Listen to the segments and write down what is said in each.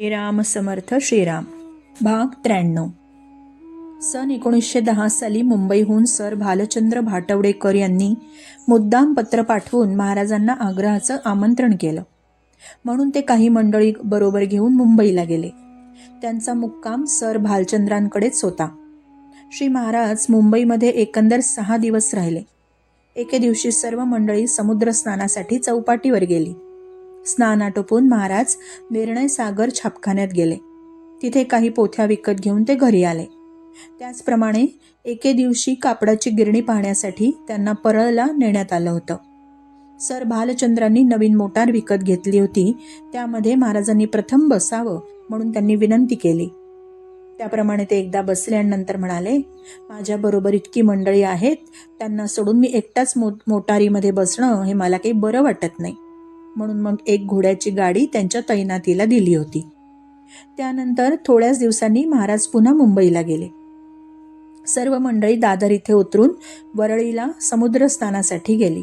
श्रीराम समर्थ श्रीराम. भाग त्र्याण्णव. सन एकोणीसशे दहा साली मुंबईहून सर भालचंद्र भाटवडेकर यांनी मुद्दाम पत्र पाठवून महाराजांना आग्रहाचं आमंत्रण केलं. म्हणून ते काही मंडळी बरोबर घेऊन मुंबईला गेले. त्यांचा मुक्काम सर भालचंद्रांकडेच होता. श्री महाराज मुंबईमध्ये एकंदर सहा दिवस राहिले. एके दिवशी सर्व मंडळी समुद्र स्नानासाठी चौपाटीवर गेली. स्नान आटोपून महाराज निर्णय सागर छापखान्यात गेले. तिथे काही पोथ्या विकत घेऊन ते घरी आले. त्याचप्रमाणे एके दिवशी कापडाची गिरणी पाहण्यासाठी त्यांना परळला नेण्यात आलं होतं. सर भालचंद्रांनी नवीन मोटार विकत घेतली होती त्यामध्ये महाराजांनी प्रथम बसावं म्हणून त्यांनी विनंती केली. त्याप्रमाणे ते एकदा बसले आणि नंतर म्हणाले माझ्याबरोबर इतकी मंडळी आहेत त्यांना सोडून मी एकटाच मो मोटारीमध्ये बसणं हे मला काही बरं वाटत नाही. म्हणून मग एक घोड्याची गाडी त्यांच्या तैनातीला दिली होती. त्यानंतर थोड्याच दिवसांनी महाराज पुन्हा मुंबईला गेले. सर्व मंडळी दादर इथे उतरून वरळीला समुद्रस्थानासाठी गेली.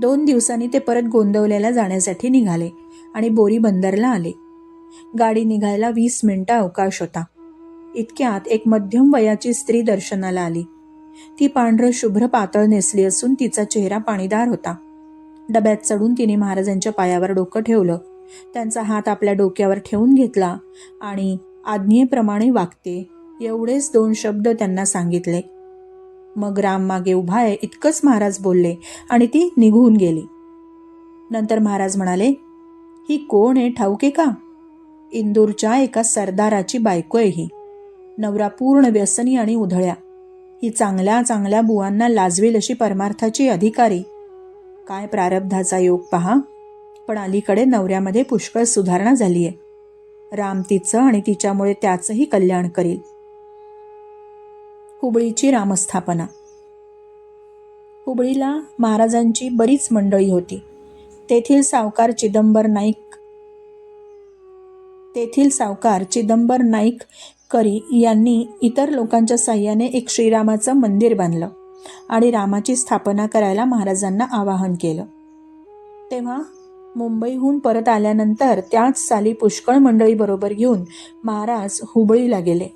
दोन दिवसांनी ते परत गोंदवल्याला जाण्यासाठी निघाले आणि बोरी बंदरला आले. गाडी निघायला वीस मिनिटं अवकाश होता. इतक्यात एक मध्यम वयाची स्त्री दर्शनाला आली. ती पांढरं शुभ्र पातळ नेसली असून तिचा चेहरा पाणीदार होता. डब्यात चढून तिने महाराजांच्या पायावर डोकं ठेवलं. त्यांचा हात आपल्या डोक्यावर ठेवून घेतला आणि आज्ञेप्रमाणे वागते. एवढेच दोन शब्द त्यांना सांगितले. मग राम मागे उभा आहे इतकंच महाराज बोलले आणि ती निघून गेली. नंतर महाराज म्हणाले ही कोण आहे ठाऊके का? इंदूरच्या एका सरदाराची बायको आहे ही. नवरा पूर्ण व्यसनी आणि उधळ्या. ही चांगल्या चांगल्या बुवांना लाजवेल अशी परमार्थाची अधिकारी. काय प्रारब्धाचा योग पहा. पण अलीकडे नवऱ्यामध्ये पुष्कळ सुधारणा झाली आहे राम तिचं आणि तिच्यामुळे त्याचंही कल्याण करील. हुबळीची रामस्थापना. हुबळीला महाराजांची बरीच मंडळी होती. तेथील सावकार चिदंबर नाईक तेथील सावकार चिदंबर नाईक करी यांनी इतर लोकांच्या साह्याने एक श्रीरामाचं मंदिर बांधलं. आणि रामाची स्थापना करायला महाराजांना आवाहन केलं. तेव्हा मुंबईहून परत आल्यानंतर त्याच साली पुष्कळ मंडळीबरोबर घेऊन महाराज हुबळीला गेले.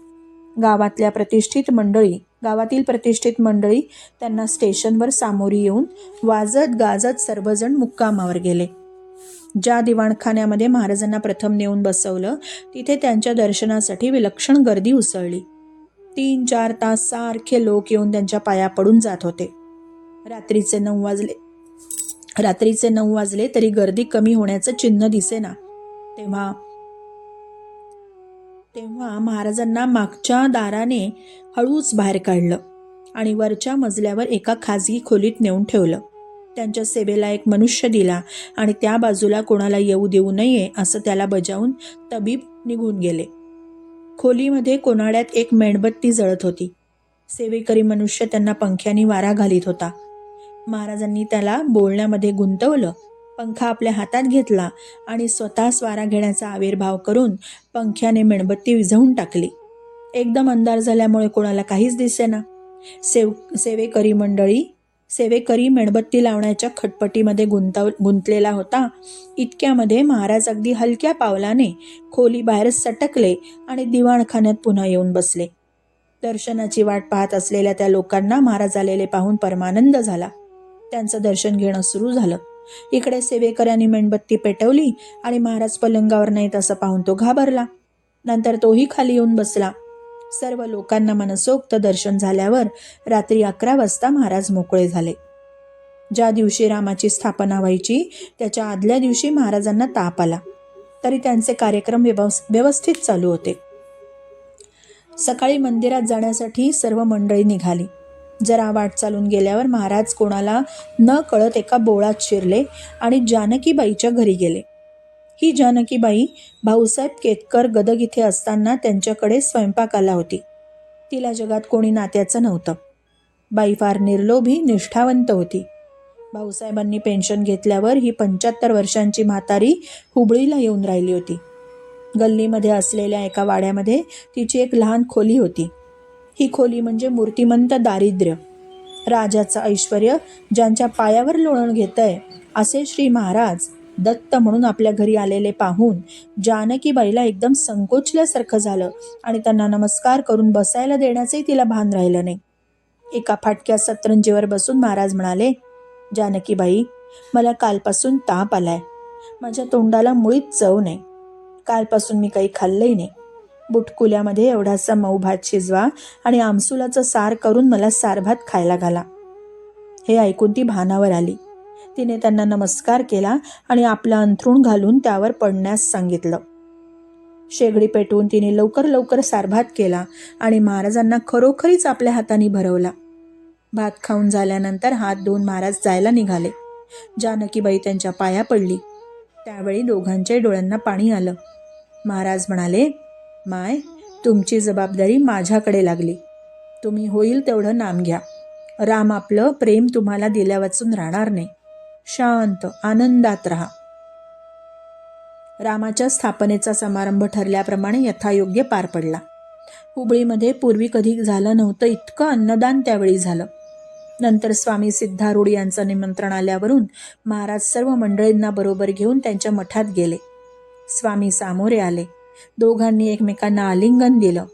गावातल्या प्रतिष्ठित मंडळी गावातील प्रतिष्ठित मंडळी त्यांना स्टेशनवर सामोरी येऊन वाजत गाजत सर्वजण मुक्कामावर गेले. ज्या दिवाणखान्यामध्ये महाराजांना प्रथम नेऊन बसवलं तिथे त्यांच्या दर्शनासाठी विलक्षण गर्दी उसळली. तीन चार तास सारखे लोक येऊन त्यांच्या पाया पडून जात होते. रात्रीचे नऊ वाजले. रात्रीचे नऊ वाजले तरी गर्दी कमी होण्याचं चिन्ह दिसेना. तेव्हा तेव्हा महाराजांना मागच्या दाराने हळूच बाहेर काढलं आणि वरच्या मजल्यावर एका खाजगी खोलीत नेऊन ठेवलं. त्यांच्या सेवेला एक मनुष्य दिला आणि त्या बाजूला कोणाला येऊ देऊ नये असं त्याला बजावून तबीब निघून गेले. खोलीमध्ये कोनाड्यात एक मेणबत्ती जळत होती. सेवेकरी मनुष्य त्यांना पंख्याने वारा घालीत होता. महाराजांनी त्याला बोलण्यामध्ये गुंतवलं पंखा आपल्या हातात घेतला आणि स्वतः स्वारा घेण्याचा आविर्भाव करून पंख्याने मेणबत्ती विझवून टाकली. एकदम अंधार झाल्यामुळे कोणाला काहीच दिसेना. सेव सेवेकरी मंडळी सेवेकरी मेणबत्ती लावण्याच्या खटपटीमध्ये गुंतव गुंतलेला होता. इतक्यामध्ये महाराज अगदी हलक्या पावलाने खोली बाहेर सटकले आणि दिवाणखान्यात पुन्हा येऊन बसले. दर्शनाची वाट पाहत असलेल्या त्या लोकांना महाराज आलेले पाहून परमानंद झाला. त्यांचं दर्शन घेणं सुरू झालं. इकडे सेवेकऱ्यांनी मेणबत्ती पेटवली आणि महाराज पलंगावर नाहीत असं पाहून तो घाबरला. नंतर तोही खाली येऊन बसला. सर्व लोकांना मनसोक्त दर्शन झाल्यावर रात्री अकरा वाजता महाराज मोकळे झाले. ज्या दिवशी रामाची स्थापना व्हायची त्याच्या आदल्या दिवशी महाराजांना ताप आला. तरी त्यांचे कार्यक्रम व्यवस व्यवस्थित चालू होते. सकाळी मंदिरात जाण्यासाठी सर्व मंडळी निघाली. जरा वाट चालून गेल्यावर महाराज कोणाला न कळत एका बोळात शिरले आणि जानकीबाईच्या घरी गेले. ही जानकीबाई भाऊसाहेब केतकर गदग इथे असताना त्यांच्याकडे स्वयंपाकाला होती. तिला जगात कोणी नात्याचं नव्हतं. बाई फार निर्लोभी निष्ठावंत होती. भाऊसाहेबांनी पेन्शन घेतल्यावर ही पंच्याहत्तर वर्षांची म्हातारी हुबळीला येऊन राहिली होती. गल्लीमध्ये असलेल्या एका वाड्यामध्ये तिची एक लहान खोली होती. ही खोली म्हणजे मूर्तिमंत दारिद्र्य. राजाचं ऐश्वर ज्यांच्या पायावर लोळण आहे असे श्री महाराज दत्त म्हणून आपल्या घरी आलेले पाहून जानकीबाईला एकदम संकोचल्यासारखं झालं आणि त्यांना नमस्कार करून बसायला देण्याचंही तिला भान राहिलं नाही. एका फाटक्या सतरंजीवर बसून महाराज म्हणाले जानकीबाई मला कालपासून ताप आलाय. माझ्या तोंडाला मुळीच चव नाही. कालपासून मी काही खाल्लंही नाही. बुटकुल्यामध्ये एवढासा मऊ भात शिजवा आणि आमसुलाचं सार करून मला सारभात खायला घाला. हे ऐकून ती भानावर आली. तिने त्यांना नमस्कार केला आणि आपलं अंथरूण घालून त्यावर पडण्यास सांगितलं. शेगडी पेटवून तिने लवकर लवकर सारभात केला आणि महाराजांना खरोखरीच आपल्या हाताने भरवला. भात खाऊन झाल्यानंतर हात धुवून महाराज जायला निघाले. जानकीबाई त्यांच्या पाया पडली. त्यावेळी दोघांच्याही डोळ्यांना पाणी आलं. महाराज म्हणाले माय तुमची जबाबदारी माझ्याकडे लागली. तुम्ही होईल तेवढं नाम घ्या. राम आपलं प्रेम तुम्हाला दिल्या वाचून राहणार नाही. शांत आनंदात राहा. रामाच्या स्थापनेचा समारंभ ठरल्याप्रमाणे यथायोग्य पार पडला. हुबळीमध्ये पूर्वी कधी झालं नव्हतं इतकं अन्नदान त्यावेळी झालं. नंतर स्वामी सिद्धारूढ यांचं निमंत्रण आल्यावरून महाराज सर्व मंडळींना बरोबर घेऊन त्यांच्या मठात गेले. स्वामी सामोरे आले. दोघांनी एकमेकांना आलिंगन दिलं.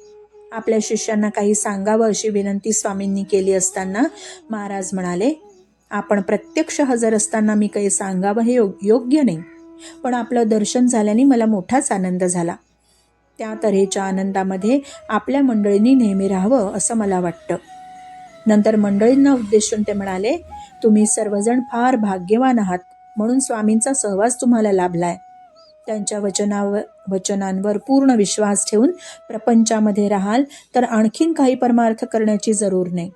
आपल्या शिष्यांना काही सांगावं अशी विनंती स्वामींनी केली असताना महाराज म्हणाले आपण प्रत्यक्ष हजर असताना मी काही सांगावं हे योग योग्य नाही. पण आपलं दर्शन झाल्याने मला मोठाच आनंद झाला. त्या तऱ्हेच्या आनंदामध्ये आपल्या मंडळींनी नेहमी राहावं असं मला वाटतं. नंतर मंडळींना उद्देशून ते म्हणाले तुम्ही सर्वजण फार भाग्यवान आहात. म्हणून स्वामींचा सहवास तुम्हाला लाभलाय. त्यांच्या वचनावर वचनांवर पूर्ण विश्वास ठेवून प्रपंचामध्ये राहाल तर आणखीन काही परमार्थ करण्याची जरूर नाही.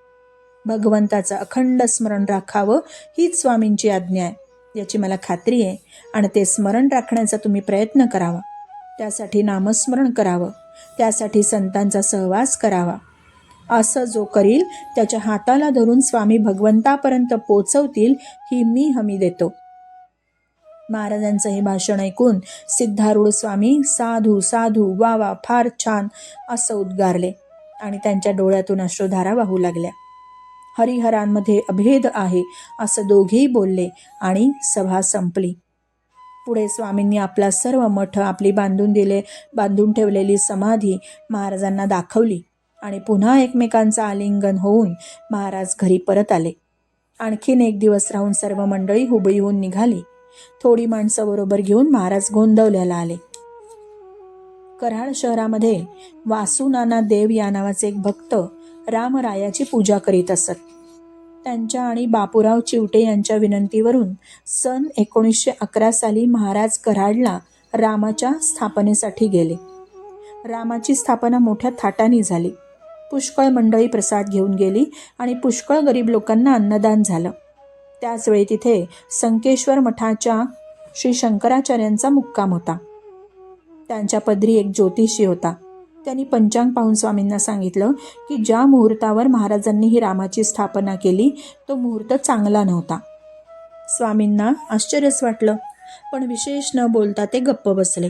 भगवंताचं अखंड स्मरण राखावं हीच स्वामींची आज्ञा आहे. याची मला खात्री आहे आणि ते स्मरण राखण्याचा तुम्ही प्रयत्न करावा. त्यासाठी नामस्मरण करावं. त्यासाठी संतांचा सहवास करावा. असं जो करील त्याच्या हाताला धरून स्वामी भगवंतापर्यंत पोचवतील ही मी हमी देतो. महाराजांचं हे भाषण ऐकून सिद्धारूढ स्वामी साधू साधू वा वा फार छान असं उद्गारले आणि त्यांच्या डोळ्यातून अश्रुधारा वाहू लागल्या. हरिहरांमध्ये अभेद आहे असं दोघेही बोलले आणि सभा संपली. पुढे स्वामींनी आपला सर्व मठ आपली बांधून दिले बांधून ठेवलेली समाधी महाराजांना दाखवली आणि पुन्हा एकमेकांचं आलिंगन होऊन महाराज घरी परत आले. आणखीन एक दिवस राहून सर्व मंडळी हुबळीहून निघाली. थोडी माणसं बरोबर घेऊन महाराज गोंदवल्याला आले. कराड शहरामध्ये वासुनाना देव या नावाचे एक भक्त रामरायाची पूजा करीत असत. त्यांच्या आणि बापूराव चिवटे यांच्या विनंतीवरून सन एकोणीसशे अकरा साली महाराज कराडला रामाच्या स्थापनेसाठी गेले. रामाची स्थापना मोठ्या थाटाने झाली. पुष्कळ मंडळी प्रसाद घेऊन गेली आणि पुष्कळ गरीब लोकांना अन्नदान झालं. त्याचवेळी तिथे संकेश्वर मठाच्या श्री शंकराचार्यांचा मुक्काम होता. त्यांच्या पदरी एक ज्योतिषी होता. त्यांनी पंचांग पाहून स्वामींना सांगितलं की ज्या मुहूर्तावर महाराजांनी ही रामाची स्थापना केली तो मुहूर्त चांगला नव्हता. स्वामींना आश्चर्यच वाटलं पण विशेष न बोलता ते गप्प बसले.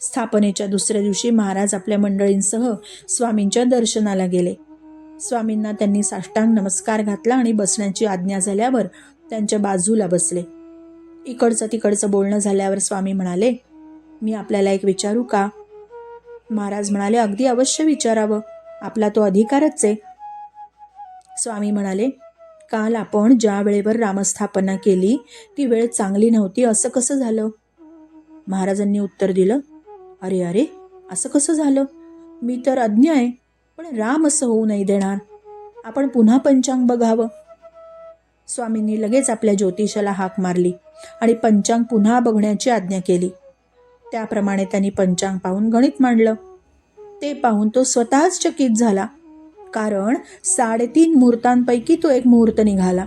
स्थापनेच्या दुसऱ्या दिवशी महाराज आपल्या मंडळींसह स्वामींच्या दर्शनाला गेले. स्वामींना त्यांनी साष्टांग नमस्कार घातला आणि बसण्याची आज्ञा झाल्यावर त्यांच्या बाजूला बसले. इकडचं तिकडचं बोलणं झाल्यावर स्वामी म्हणाले मी आपल्याला एक विचारू का? महाराज म्हणाले अगदी अवश्य विचारावं. आपला तो अधिकारच आहे. स्वामी म्हणाले काल आपण ज्या वेळेवर रामस्थापना केली ती वेळ चांगली नव्हती. असं कसं झालं? महाराजांनी उत्तर दिलं अरे अरे असं कसं झालं? मी तर अज्ञ आहे पण राम असं होऊ नाही देणार. आपण पुन्हा पंचांग बघावं. स्वामींनी लगेच आपल्या ज्योतिषाला हाक मारली आणि पंचांग पुन्हा बघण्याची आज्ञा केली. त्याप्रमाणे त्यांनी पंचांग पाहून गणित मांडलं. ते पाहून तो स्वतःच चकित झाला. कारण साडेतीन मुहूर्तांपैकी तो एक मुहूर्त निघाला.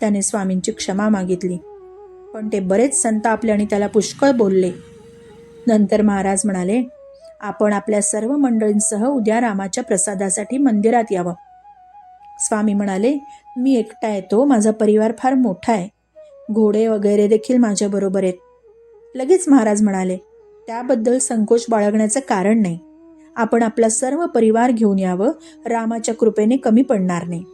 त्याने स्वामींची क्षमा मागितली. पण ते बरेच संतापले आणि त्याला पुष्कळ बोलले. नंतर महाराज म्हणाले आपण आपल्या सर्व मंडळींसह उद्या रामाच्या प्रसादासाठी मंदिरात यावं. स्वामी म्हणाले मी एकटा येतो. माझा परिवार फार मोठा आहे. घोडे वगैरे देखील माझ्याबरोबर आहेत. लगेच महाराज म्हणाले त्याबद्दल संकोच बाळगण्याचं कारण नाही. आपण आपला सर्व परिवार घेऊन यावं रामाच्या कृपेने कमी पडणार नाही.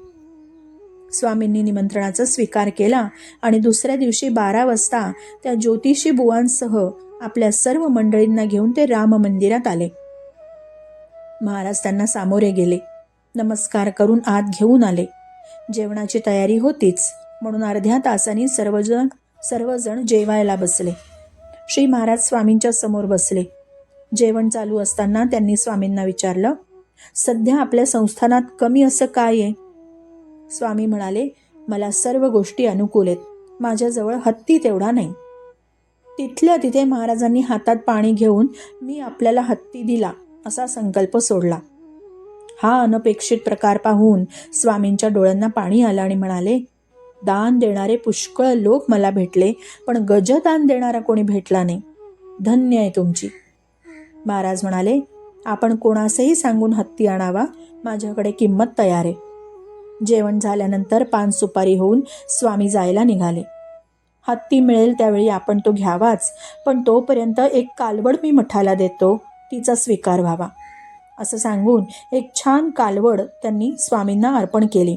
स्वामींनी निमंत्रणाचा स्वीकार केला आणि दुसऱ्या दिवशी बारा वाजता त्या ज्योतिषी बुवांसह आपल्या सर्व मंडळींना घेऊन ते राम मंदिरात आले. महाराज त्यांना सामोरे गेले. नमस्कार करून आत घेऊन आले. जेवणाची तयारी होतीच म्हणून अर्ध्या तासाने सर्वजण सर्वजण जेवायला बसले. श्री महाराज स्वामींच्या समोर बसले. जेवण चालू असताना त्यांनी स्वामींना विचारलं सध्या आपल्या संस्थानात कमी असं काय आहे? स्वामी म्हणाले मला सर्व गोष्टी अनुकूल आहेत. माझ्याजवळ हत्ती तेवढा नाही. तिथल्या तिथे महाराजांनी हातात पाणी घेऊन मी आपल्याला हत्ती दिला असा संकल्प सोडला. हा अनपेक्षित प्रकार पाहून स्वामींच्या डोळ्यांना पाणी आलं आणि म्हणाले दान देणारे पुष्कळ लोक मला भेटले पण गजदान देणारा कोणी भेटला नाही. धन्य आहे तुमची. महाराज म्हणाले आपण कोणासही सांगून हत्ती आणावा माझ्याकडे किंमत तयार आहे. जेवण झाल्यानंतर पान सुपारी होऊन स्वामी जायला निघाले. हत्ती मिळेल त्यावेळी आपण तो घ्यावाच पण तोपर्यंत एक कालवड मी मठाला देतो तिचा स्वीकार व्हावा. असं सांगून एक छान कालवड त्यांनी स्वामींना अर्पण केली.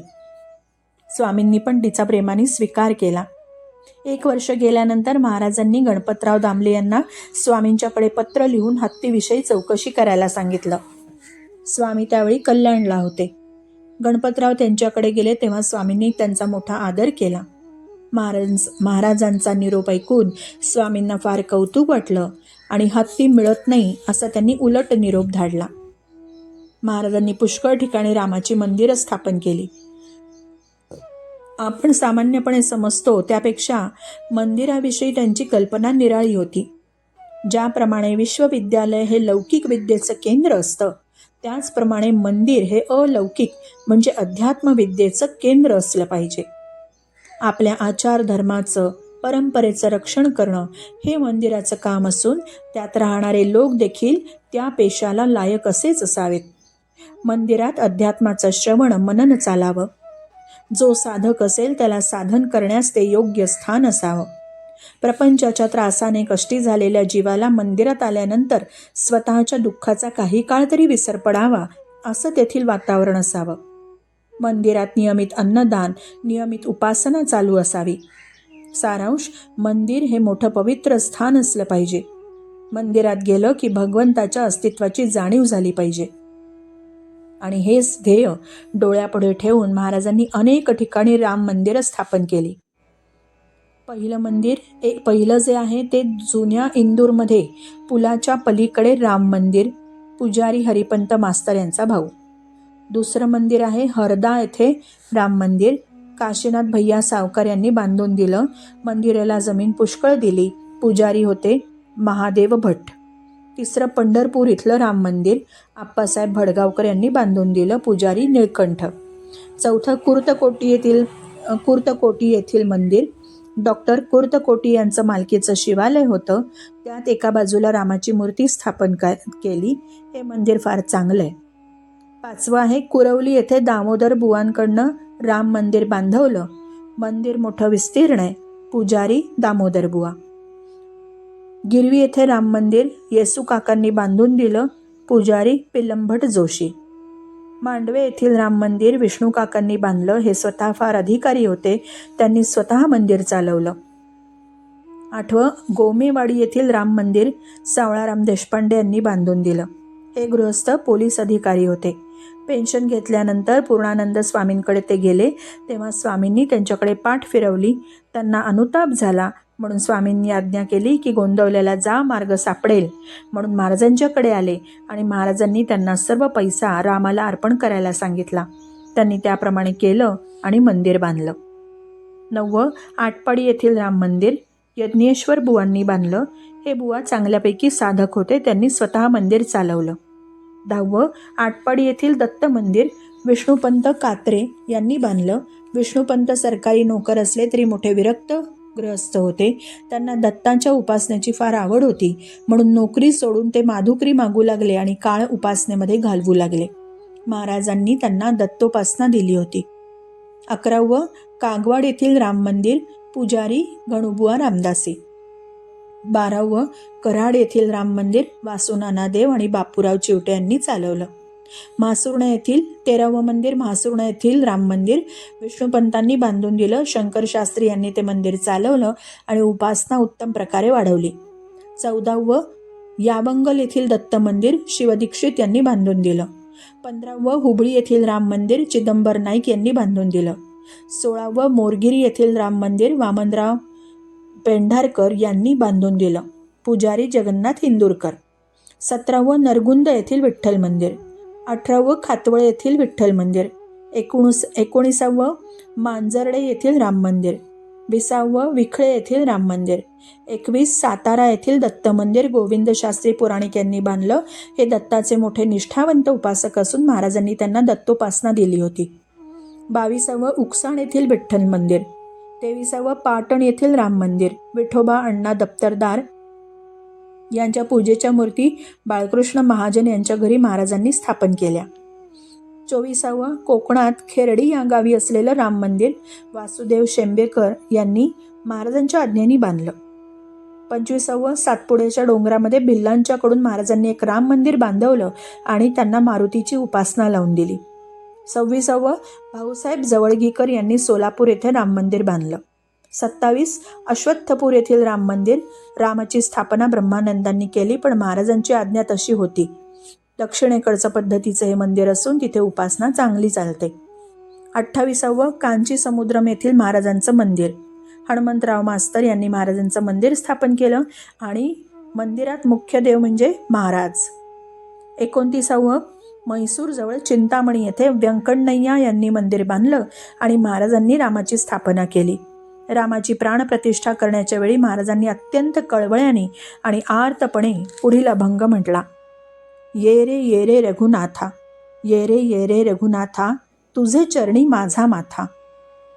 स्वामींनी पण तिचा प्रेमाने स्वीकार केला. एक वर्ष गेल्यानंतर महाराजांनी गणपतराव दामले यांना स्वामींच्याकडे पत्र लिहून हत्तीविषयी चौकशी करायला सांगितलं. स्वामी त्यावेळी कल्याणला होते. गणपतराव त्यांच्याकडे गेले तेव्हा स्वामींनी त्यांचा मोठा आदर केला. महाराज महाराजांचा निरोप ऐकून स्वामींना फार कौतुक वाटलं आणि हत्ती मिळत नाही असा त्यांनी उलट निरोप धाडला. महाराजांनी पुष्कळ ठिकाणी रामाची मंदिरं स्थापन केली. आपण सामान्यपणे समजतो त्यापेक्षा मंदिराविषयी त्यांची कल्पना निराळी होती. ज्याप्रमाणे विश्वविद्यालय हे लौकिक विद्येचं केंद्र असतं त्याचप्रमाणे मंदिर हे अलौकिक म्हणजे अध्यात्म विद्येचं केंद्र असलं पाहिजे. आपल्या आचार धर्माचं परंपरेचं रक्षण करणं हे मंदिराचं काम असून त्यात राहणारे लोक देखील त्या पेशाला लायक असेच असावेत. मंदिरात अध्यात्माचं श्रवण मनन चालावं. जो साधक असेल त्याला साधन करण्यास ते योग्य स्थान असावं. प्रपंचाच्या त्रासाने कष्टी झालेल्या जीवाला मंदिरात आल्यानंतर स्वतःच्या दुःखाचा काही काळ तरी विसर पडावा असं तेथील वातावरण असावं. मंदिरात नियमित अन्नदान नियमित उपासना चालू असावी. सारांश मंदिर हे मोठं पवित्र स्थान असलं पाहिजे. मंदिरात गेलं की भगवंताच्या अस्तित्वाची जाणीव झाली पाहिजे. आणि हेच ध्येय डोळ्यापुढे ठेवून महाराजांनी अनेक ठिकाणी राम मंदिरं स्थापन केली. पहिलं मंदिर एक पहिलं जे आहे ते जुन्या इंदूरमध्ये पुलाच्या पलीकडे राम मंदिर पुजारी हरिपंत मास्तर यांचा भाऊ. दुसरं मंदिर आहे हरदा येथे राम मंदिर. काशीनाथ भैया सावकार यांनी बांधून दिलं मंदिराला जमीन पुष्कळ दिली. पुजारी होते महादेव भट्ट. तिसरं पंढरपूर इथलं राम मंदिर. आप्पासाहेब भडगावकर यांनी बांधून दिलं पुजारी निळकंठ. चौथं कुर्तकोटी येथील कुर्तकोटी येथील मंदिर. डॉक्टर कुर्तकोटी यांचं मालकीचं शिवालय होतं. त्यात एका बाजूला रामाची मूर्ती स्थापन का केली. हे मंदिर फार चांगलं आहे पाचवं आहे कुरवली येथे दामोदर बुवांकडनं राम मंदिर बांधवलं. मंदिर मोठं विस्तीर्ण आहे. पुजारी दामोदर बुवा. गिरवी येथे राम मंदिर येसू काकांनी बांधून दिलं पुजारी पिलंभट जोशी. मांडवे येथील राम मंदिर विष्णू काकांनी बांधलं हे स्वतः फार अधिकारी होते त्यांनी स्वतः मंदिर चालवलं. आठवं गोमेवाडी येथील राम मंदिर सावळाराम देशपांडे यांनी बांधून दिलं. हे गृहस्थ पोलीस अधिकारी होते. पेन्शन घेतल्यानंतर पूर्णानंद स्वामींकडे ते गेले तेव्हा स्वामींनी त्यांच्याकडे पाठ फिरवली त्यांना अनुताप झाला म्हणून स्वामींनी आज्ञा केली की गोंदवल्याला जा मार्ग सापडेल. म्हणून महाराजांच्याकडे आले आणि महाराजांनी त्यांना सर्व पैसा रामाला अर्पण करायला सांगितला. त्यांनी त्याप्रमाणे केलं आणि मंदिर बांधलं. नववं आटपाडी येथील राम मंदिर यज्ञेश्वर बुवांनी बांधलं. हे बुवा चांगल्यापैकी साधक होते त्यांनी स्वतः मंदिर चालवलं. दहावं आटपाडी येथील दत्त मंदिर विष्णुपंत कात्रे यांनी बांधलं. विष्णुपंत सरकारी नोकर असले तरी मोठे विरक्त ग्रहस्थ होते. त्यांना दत्तांच्या उपासनेची फार आवड होती. म्हणून नोकरी सोडून ते माधुकरी मागू लागले आणि काळ उपासनेमध्ये घालवू लागले. महाराजांनी त्यांना दत्तोपासना दिली होती. अकरावं कागवाड येथील राम मंदिर पुजारी गणुबुवा रामदासी. बारावं कराड येथील राम मंदिर वासुनानादेव आणि बापूराव चिवटे यांनी चालवलं. म्हासुर्णा येथील तेरावं मंदिर म्हासुर्णा येथील राम मंदिर. विष्णुपंतांनी बांधून दिलं शंकर शास्त्री यांनी ते मंदिर चालवलं आणि उपासना उत्तम प्रकारे वाढवली. चौदावं याबंगल येथील दत्त मंदिर शिवदीक्षित यांनी बांधून दिलं. पंधरावं हुबळी येथील राम मंदिर चिदंबर नाईक यांनी बांधून दिलं. सोळावं मोरगिरी येथील राम मंदिर वामनराव पेंढारकर यांनी बांधून दिलं. पुजारी जगन्नाथ इंदूरकर सतरावं नरगुंद येथील विठ्ठल मंदिर. अठरावं खातवळ येथील विठ्ठल मंदिर एकोणीस एकोणीसावं मांजर्डे येथील राम मंदिर विसावं विखळे येथील राम मंदिर एकवीस सातारा येथील दत्त मंदिर गोविंद शास्त्री पुराणिक यांनी बांधलं. हे दत्ताचे मोठे निष्ठावंत उपासक असून महाराजांनी त्यांना दत्तोपासना दिली होती. बावीसावं उकसाण येथील विठ्ठल मंदिर तेविसावं पाटण येथील राम मंदिर विठोबा अण्णा दप्तरदार यांच्या पूजेच्या मूर्ती बाळकृष्ण महाजन यांच्या घरी महाराजांनी स्थापन केल्या. चोवीसावं कोकणात खेरडी या गावी असलेलं राम मंदिर वासुदेव शेंबेकर यांनी महाराजांच्या आज्ञेने बांधलं. पंचवीसावं सातपुड्याच्या डोंगरामध्ये भिल्लांच्याकडून महाराजांनी एक राम मंदिर बांधवलं आणि त्यांना मारुतीची उपासना लावून दिली. सव्वीसावं भाऊसाहेब जवळगीकर यांनी सोलापूर येथे राम मंदिर बांधलं. सत्तावीस अश्वत्थपूर येथील राम मंदिर. रामाची स्थापना ब्रह्मानंदांनी केली पण महाराजांची आज्ञा तशी होती. दक्षिणेकडचं पद्धतीचं हे मंदिर असून तिथे उपासना चांगली चालते. अठ्ठावीसावं कांची समुद्रम येथील महाराजांचं मंदिर. हनुमंतराव मास्तर यांनी महाराजांचं मंदिर स्थापन केलं आणि मंदिरात मुख्य देव म्हणजे महाराज. एकोणतीसावं म्हैसूरजवळ चिंतामणी येथे व्यंकण्णय्या यांनी मंदिर बांधलं आणि महाराजांनी रामाची स्थापना केली. रामाची प्राणप्रतिष्ठा करण्याच्या वेळी महाराजांनी अत्यंत कळवळ्याने आणि आर्तपणे पुढील अभंग म्हटला. ये रे ये रे रघुनाथा ये रे ये रे रघुनाथा तुझे चरणी माझा माथा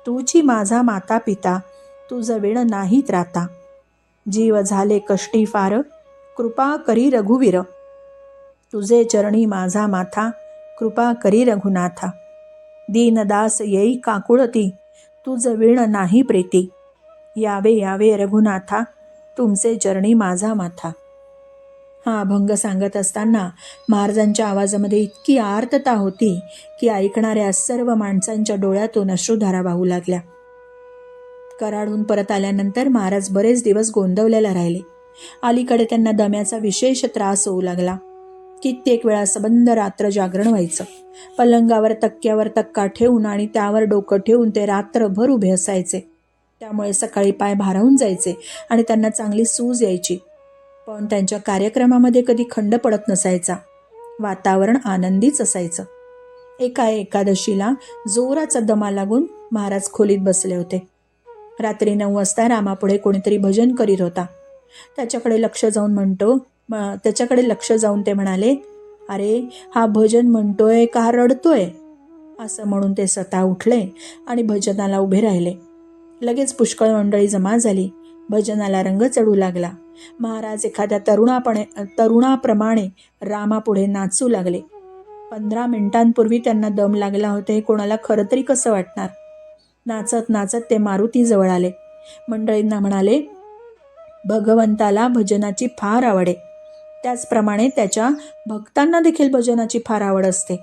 तुझी माझा माता पिता तुझं विण नाही त्राता जीव झाले कष्टी फार कृपा करी रघुवीर. तुझे चरणी माझा माथा कृपा करी रघुनाथा. दीनदास येई काकुळती तू विण नाही प्रीती. यावे यावे रघुनाथा तुमचे जर्णी माझा माथा. हा अभंग सांगत असताना महाराजांच्या आवाजामध्ये इतकी आर्तता होती की ऐकणाऱ्या सर्व माणसांच्या डोळ्यातून अश्रुधारा वाहू लागल्या. कराडून परत आल्यानंतर महाराज बरेच दिवस गोंदवलेला राहिले. अलीकडे त्यांना दम्याचा विशेष त्रास होऊ लागला. कित्येक वेळा सबंध रात्र जागरण व्हायचं. पलंगावर तक्क्यावर तक्का ठेवून आणि त्यावर डोकं ठेवून ते रात्रभर उभे असायचे. त्यामुळे सकाळी पाय भारावून जायचे आणि त्यांना चांगली सूज यायची. पण त्यांच्या कार्यक्रमामध्ये कधी खंड पडत नसायचा. वातावरण आनंदीच असायचं. एका एकादशीला जोराचा दमा लागून महाराज खोलीत बसले होते. रात्री नऊ वाजता रामापुढे कोणीतरी भजन करीत होता. त्याच्याकडे लक्ष जाऊन म्हणतो त्याच्याकडे लक्ष जाऊन ते म्हणाले अरे हा भजन म्हणतोय का रडतोय? असं म्हणून ते स्वतः उठले आणि भजनाला उभे राहिले. लगेच पुष्कळ मंडळी जमा झाली. भजनाला रंग चढू लागला. महाराज एखाद्या तरुणापणे तरुणाप्रमाणे रामापुढे नाचू लागले. पंधरा मिनिटांपूर्वी त्यांना दम लागला होता हे कोणाला खरं तरी कसं वाटणार? नाचत नाचत ते मारुतीजवळ आले. मंडळींना म्हणाले भगवंताला भजनाची फार आवड आहे. त्याचप्रमाणे त्याच्या भक्तांना देखील भजनाची फार आवड असते.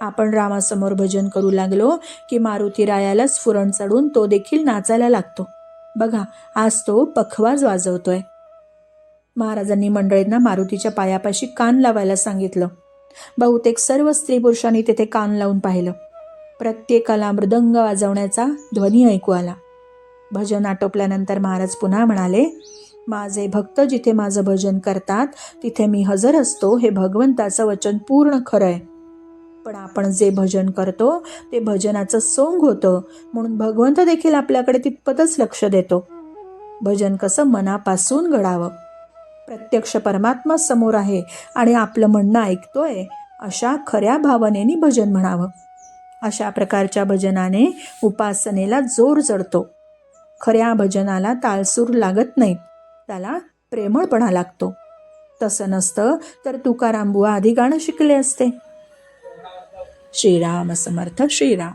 आपण रामासमोर भजन करू लागलो की मारुती रायाला स्फुरण चढून तो देखील नाचायला लागतो. बघा आज तो पखवाज वाजवतोय. महाराजांनी मंडळींना मारुतीच्या पायापाशी कान लावायला सांगितलं. बहुतेक सर्व स्त्री पुरुषांनी तेथे कान लावून पाहिलं. प्रत्येकाला मृदंग वाजवण्याचा ध्वनी ऐकू आला. भजन आटोपल्यानंतर महाराज पुन्हा म्हणाले माझे भक्त जिथे माझं भजन करतात तिथे मी हजर असतो हे भगवंताचं वचन पूर्ण खरं आहे. पण आपण जे भजन करतो ते भजनाचं सोंग होतं म्हणून भगवंत देखील आपल्याकडे तितपतच लक्ष देतो. भजन कसं मनापासून घडावं? प्रत्यक्ष परमात्मा समोर आहे आणि आपलं म्हणणं ऐकतोय अशा खऱ्या भावनेने भजन म्हणावं. अशा प्रकारच्या भजनाने उपासनेला जोर चढतो. खऱ्या भजनाला तालसूर लागत नाही. त्याला प्रेमळपणा लागतो. तसं नसतं तर तुकाराम बुवा आधी गाणं शिकले असते. श्रीराम समर्थ श्रीराम.